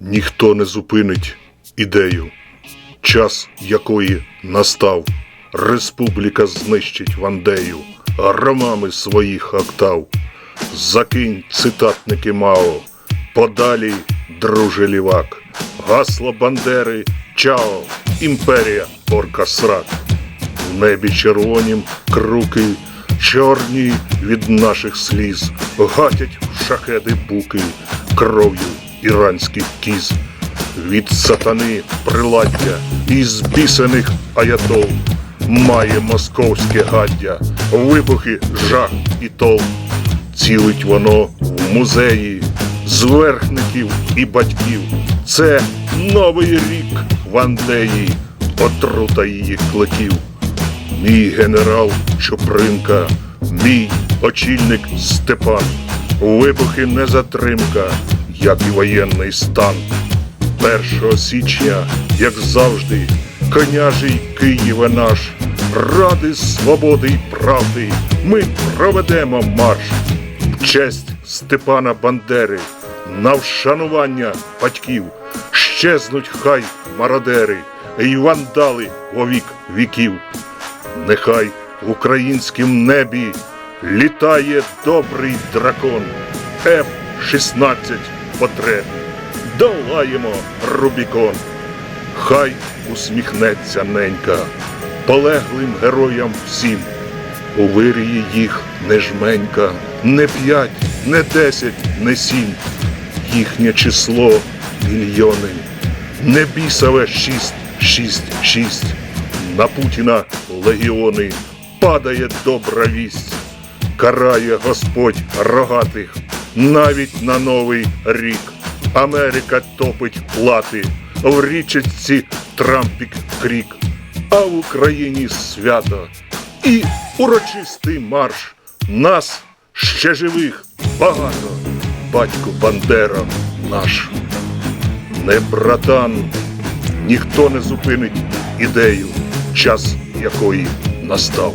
Ніхто не зупинить ідею, час якої настав. Республіка знищить Вандею громами своїх октав. Закинь цитатники Мао, подалі, друже лівак. Гасло Бандери, чао, імперія орка срак. В небі червонім круки, чорні від наших сліз, гатять в шахеди буки, кров'ю іранських кіз. Від сатани приладдя і збісених аятол має московське гаддя, вибухи, жах і тол. Цілить воно в музеї зверхників і батьків. Це новий рік Вандеї, отрута її кликів. Мій генерал Чупринка, мій очільник Степан. Вибухи не затримка, як і воєнний стан. 1 січня, як завжди, коняжий Києве наш, ради свободи й правди, ми проведемо марш в честь Степана Бандери, на вшанування батьків, щезнуть хай мародери й вандали вовік віків. Нехай в українськім небі літає добрий дракон. F-16 потре. Долаємо Рубікон. Хай усміхнеться ненька, полеглим героям всім. У вирії їх не жменька, не п'ять, не десять, не сім. Їхнє число мільйони. Не бісове шість, шість, шість. На Путіна легіони падає добра вість. Карає Господь рогатих навіть на новий рік. Америка топить плати, в річці Трампік крік, а в Україні свято і урочистий марш. Нас ще живих багато, батько Бандера наш. Не братан, ніхто не зупинить ідею, час якої настав.